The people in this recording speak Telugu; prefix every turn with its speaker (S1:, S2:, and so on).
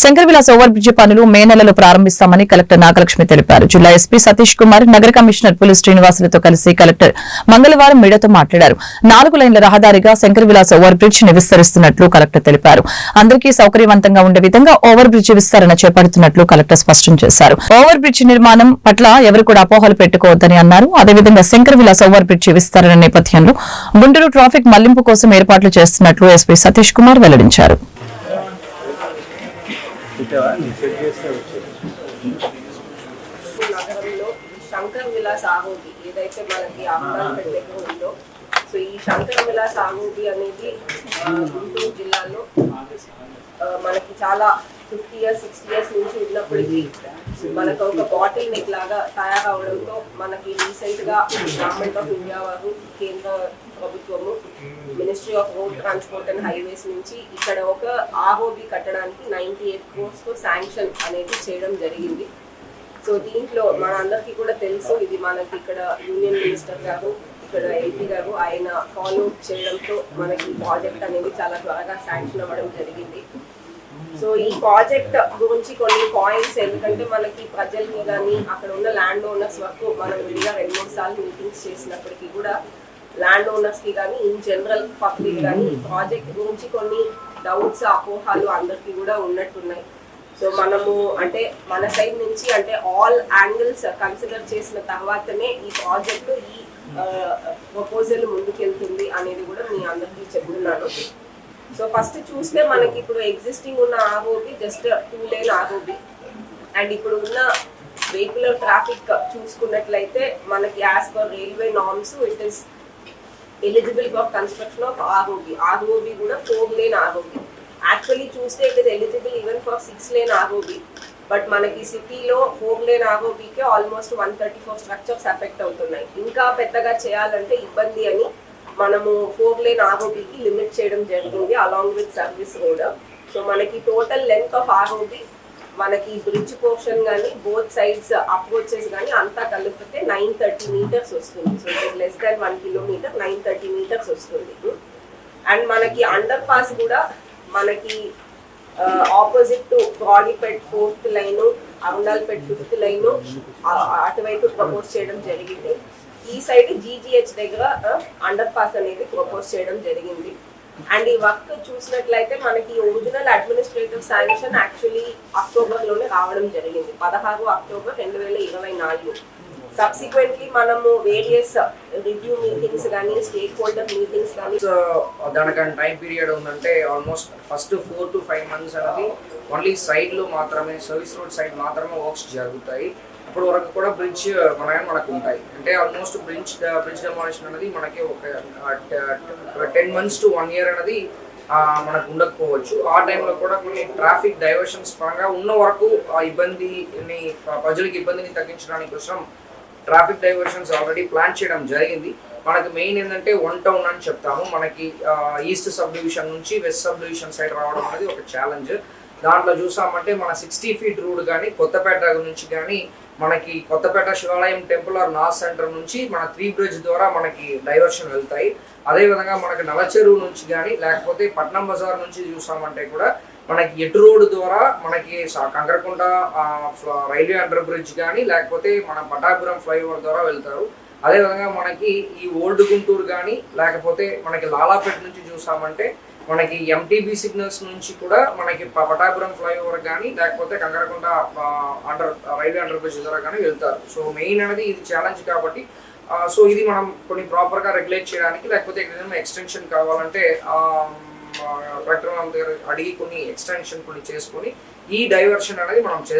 S1: శంకరవిలాస్ ఓవర్ బ్రిడ్జ్ పనులు మే నెలలో ప్రారంభిస్తామని కలెక్టర్ నాగలక్ష్మి తెలిపారు. జిల్లా ఎస్పీ సతీష్ కుమార్ నగర కమిషనర్ పులి శ్రీనివాసులతో కలిసి కలెక్టర్ మంగళవారం మీడియాతో మాట్లాడారు. నాలుగు లైన్ల రహదారిగా శంకర్ విలాస్ ఓవర్ బ్రిడ్జ్ని విస్తరిస్తున్నట్లు కలెక్టర్ తెలిపారు. అందరికీ సౌకర్యవంతంగా ఉండే విధంగా ఓవర్ బ్రిడ్జ్ విస్తరణ చేపడుతున్నట్లు కలెక్టర్ స్పష్టం చేశారు. ఓవర్ బ్రిడ్జ్ నిర్మాణం పట్ల ఎవరు కూడా అపోహలు పెట్టుకోవద్దని అన్నారు. అదేవిధంగా శంకర్ విలాస్ ఓవర్ బ్రిడ్జ్ విస్తరణ నేపథ్యంలో గుంటూరు ట్రాఫిక్ మళ్ళింపు కోసం ఏర్పాట్లు చేస్తున్నట్లు ఎస్పీ సతీష్ కుమార్ వెల్లడించారు.
S2: నగరంలో శంకర్ విలాస్ ఆగోగి ఏదైతే మనకి దగ్గర ఉందో. సో ఈ శంకర్ విలాస్ ఆగోగి అనేది గుంటూరు జిల్లాలో మనకి చాలా ఫిఫ్టీ ఇయర్స్ సిక్స్టీ ఇయర్స్ నుంచి ఉన్నప్పటికీ మనకు ఒక బాటిల్ నెక్ లాగా తయారవడంతో మనకి రీసెంట్గా గవర్నమెంట్ ఆఫ్ ఇండియా వారు కేంద్ర ప్రభుత్వము ministry of road transport and highways నుంచి ఇక్కడ ఒక ఆర్ఓబి కట్టడానికి నైన్టీ ఎయిట్ క్రోర్స్తో శాంక్షన్ అనేది చేయడం జరిగింది. సో దీంట్లో మన అందరికీ కూడా తెలుసు ఇది మనకి ఇక్కడ యూనియన్ మినిస్టర్ గారు ఇక్కడ ఎంపీ గారు ఆయన ఫాలో చేయడంతో మనకి ప్రాజెక్ట్ అనేది చాలా త్వరగా శాంక్షన్ అవ్వడం జరిగింది. సో ఈ ప్రాజెక్ట్ గురించి కొన్ని పాయింట్స్ ఎందుకంటే మనకి ప్రజలకి కానీ అక్కడ ఉన్న ల్యాండ్ ఓనర్స్ వరకు మనం విడిగా రెండు మూడు సార్లు మీటింగ్స్ చేసినప్పటికీ కూడా ల్యాండ్ ఓనర్స్కి కానీ ఇన్ జనరల్ పబ్లిక్ కానీ ప్రాజెక్ట్ గురించి కొన్ని డౌట్స్ అపోహాలు అందరికీ కూడా ఉన్నట్టున్నాయి. సో మనము అంటే మన సైడ్ నుంచి అంటే ఆల్ యాంగిల్స్ కన్సిడర్ చేసిన తర్వాతనే ఈ ప్రాజెక్ట్ ఈ ప్రపోజల్ ముందుకెళ్తుంది అనేది కూడా మీ అందరికీ చెప్తున్నాను. సో ఫస్ట్ చూస్తే మనకి ఇప్పుడు ఎగ్జిస్టింగ్ ఉన్న ROB just two lane ROB and ఇప్పుడు ఉన్న వెహికులర్ ట్రాఫిక్ చూసుకున్నట్లయితే మనకి as per railway norms it is eligible for construction of ROB ROB కూడా ఫోర్ లేన్ ఆర్ఓబి యాక్చువల్లీ చూస్తే it is eligible even for six lane ROB but మనకి సిటీలో four lane ఆర్ఓబికి almost one thirty four structures effect అవుతున్నాయి. ఇంకా పెద్దగా చేయాలంటే ఇబ్బంది అని మనము ఫోర్ లేన్ ఆర్ఓబికి లిమిట్ చేయడం జరిగింది along with service road so మనకి టోటల్ లెంత్ ఆఫ్ ఆర్ఓబి మనకి బ్రిడ్జ్ పోర్షన్ కానీ బోత్ సైడ్స్ అప్రోచెస్ కానీ అంతా కలిపితే నైన్ థర్టీ మీటర్స్ వస్తుంది. So it less than one kilometer nine thirty meters వస్తుంది. అండ్ మనకి అండర్ పాస్ కూడా మనకి opposite to Brodipet fourth line Arundelpet fifth line అటువైపు ప్రపోజ్ చేయడం జరిగింది. ఈ సైడ్ జీజీహెచ్ దగ్గర అండర్ పాస్ అనేది ప్రపోజ్ చేయడం జరిగింది. అండ్ ఈ వర్క్ చూసినట్లయితే మనకి ఒరిజినల్ అడ్మినిస్ట్రేటివ్ శాంక్షన్ యాక్చువల్లీ అక్టోబర్లోనే రావడం జరిగింది. పదహారు అక్టోబర్ రెండు వేల ఇరవై నాలుగు. సబ్సిక్వెంట్లీ మనము వేరియస్ రివ్యూ మీటింగ్స్ కానీ స్టేక్ హోల్డర్ మీటింగ్స్ కానీ
S3: సో టైం పీరియడ్ ఉందంటే almost first four to five months అనేది ఓన్లీ సైడ్లో మాత్రమే సర్వీస్ రోడ్ సైడ్ మాత్రమే వర్క్స్ జరుగుతాయి. ఇప్పటి వరకు కూడా బ్రిడ్జ్ మన మనకు ఉంటాయి. అంటే ఆల్మోస్ట్ బ్రిడ్జ్ బ్రిడ్జ్ డెమాలిషన్ అనేది మనకి ఒక ten months to one year అనేది మనకు ఉండకపోవచ్చు. ఆ టైంలో కూడా కొన్ని ట్రాఫిక్ డైవర్షన్స్ పరంగా ఉన్న వరకు ఆ ఇబ్బందిని ప్రజలకు ఇబ్బందిని తగ్గించడానికి కోసం ట్రాఫిక్ డైవర్షన్స్ ఆల్రెడీ ప్లాన్ చేయడం జరిగింది. మనకు మెయిన్ ఏంటంటే వన్ టౌన్ అని చెప్తాము. మనకి ఈస్ట్ సబ్ డివిజన్ నుంచి వెస్ట్ సబ్ డివిజన్ సైడ్ రావడం అనేది ఒక ఛాలెంజ్ దాంట్లో చూసామంటే మన సిక్స్టీ ఫీట్ రోడ్ కానీ కొత్తపేట నుంచి కానీ మనకి కొత్తపేట శివాలయం టెంపుల్ ఆర్ నార్త్ సెంటర్ నుంచి మన త్రీ బ్రిడ్జ్ ద్వారా మనకి డైవర్షన్ వెళ్తాయి. అదేవిధంగా మనకి నలచెరువు నుంచి కానీ లేకపోతే పట్నం బజార్ నుంచి చూసామంటే కూడా మనకి ఎటు రోడ్ ద్వారా మనకి కంకరకొండ కంకరకుంట ఫ్ల- రైల్వే అండర్ బ్రిడ్జ్ కానీ లేకపోతే మన పటాపురం ఫ్లైఓవర్ ద్వారా వెళ్తారు. అదేవిధంగా మనకి ఈ ఓల్డ్ గుంటూరు కానీ లేకపోతే మనకి లాలాపేట నుంచి చూసామంటే మనకి ఎంటీబీ సిగ్నల్స్ నుంచి కూడా మనకి పటాపురం ఫ్లైఓవర్ కానీ లేకపోతే Kangarakonda under railway under bridge ద్వారా కానీ వెళ్తారు. సో మెయిన్ అనేది ఇది ఛాలెంజ్ కాబట్టి సో ఇది మనం కొన్ని ప్రాపర్గా రెగ్యులేట్ చేయడానికి లేకపోతే ఏదైనా ఎక్స్టెన్షన్ కావాలంటే ఆ, దగ్గర అడిగి కొన్ని ఎక్స్టెన్షన్ కొన్ని చేసుకొని ఈ డైవర్షన్ అనేది మనం చేస్తాం.